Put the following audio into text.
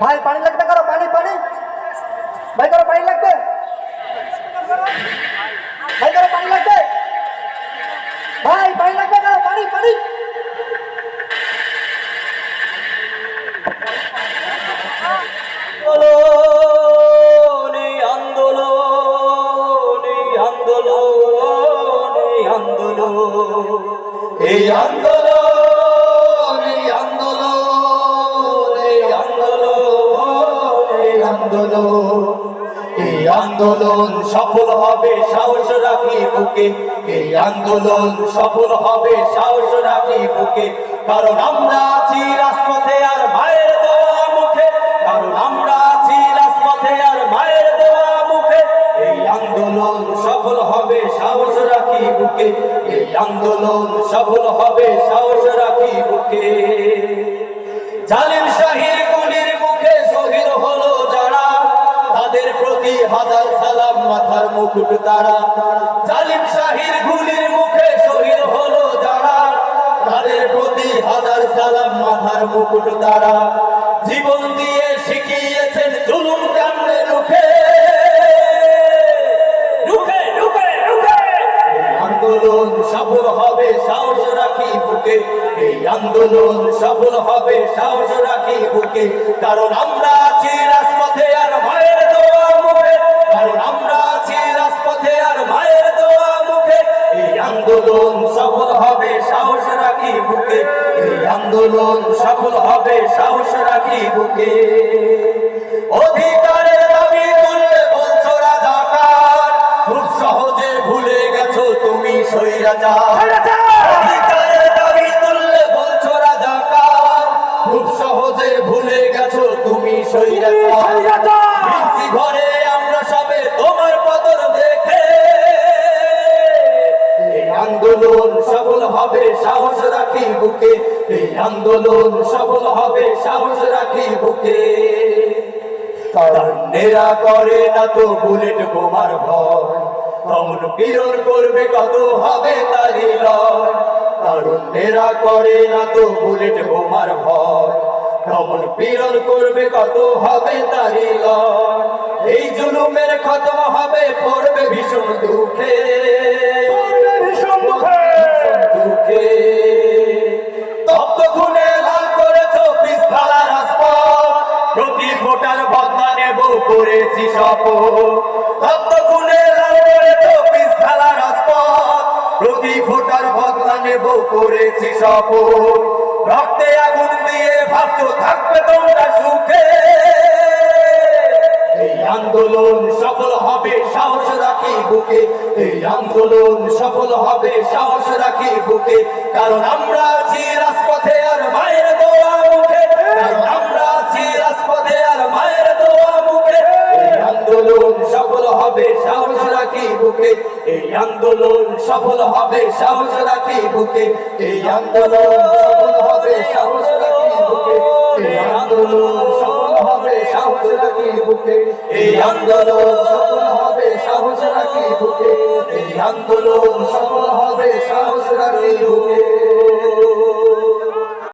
ভাই পানি লাগবে কারও? পানি পানি। ভাই কারও পানি লাগবে ভাই কারও পানি লাগবে ভাই পানি লাগবে কারও? পানি পানি। আন্দোলন এই আন্দোলন এই আন্দোলন। এই আন্দোলন আন্দোলন। এই আন্দোলন সফল হবে, সাহস রাখি বুকে। এই আন্দোলন সফল হবে, সাহস রাখি বুকে। কারণ আমরা আছি রাজপথে আর মায়ের দেওয়া মুখে। কারণ আমরা আছি রাজপথে আর মায়ের দেওয়া মুখে। এই আন্দোলন সফল হবে, সাহস রাখি বুকে। এই আন্দোলন সফল হবে, সাহস রাখি বুকে। জালিম তাদের হাজার সালাম মাথার মুকুট তারা জালিম শাহির গুলির মুখে শহীদ হলো যারা তাদের প্রতি হাজার সালাম মাথার মুকুট তারা জীবন দিয়ে শিখিয়েছেন জুলুম কেমনে রুখে। রুখে রুখে রুখে। আন্দোলন সফল হবে সাহস রাখি বুকে। এই আন্দোলন সফল হবে সাহস রাখি বুকে। কারণ আমরা আছি রাজপথে আন্দোলন সফল হবে, সাহস রাখি বুকে। এই আন্দোলন সফল হবে, সাহস রাখি বুকে। অধিকারের দাবি তুললে বলছো রাজাকার। খুব সহজে ভুলে গেছো তুমি সৈরাচার অধিকারের দাবি তুললে বলছো রাজাকার। খুব সহজে ভুলে গেছো তুমি সৈরাচার সাহস রাখি বুকে, এই আন্দোলন সফল হবে, সাহস রাখি বুকে। তারুণ্যেরা করে না তো বুলেট বোমার ভয় তখন পীড়ন করবে কত হবে তারি লয়। তারুণ্যেরা করে না তো বুলেট বোমার ভয় তখন পীড়ন করবে কত হবে তারি লয়। এই জুলুমের খতম হবে, পড়বে ভীষণ দুঃখে। ফোটার নেব, করেছি প্রতি ফোটার নেব, করেছি রক্তে আগুন দিয়ে ভাবছ থাকবে তোমরা সুখে। এই আন্দোলন সফল হবে, সাহস রাখি বুকে। এই আন্দোলন সফল হবে, সাহস রাখি বুকে। কারণ আমরা আছি রাজপথে আর মায়ের বুকে এই আন্দোলন সফল হবে, সাহস রাখি বুকে। এই আন্দোলন সফল হবে, সাহস রাখি বুকে। এই আন্দোলন সফল হবে, সাহস রাখি বুকে। এই আন্দোলন সফল হবে, সাহস রাখি বুকে। এই আন্দোলন সফল হবে, সাহস রাখি বুকে।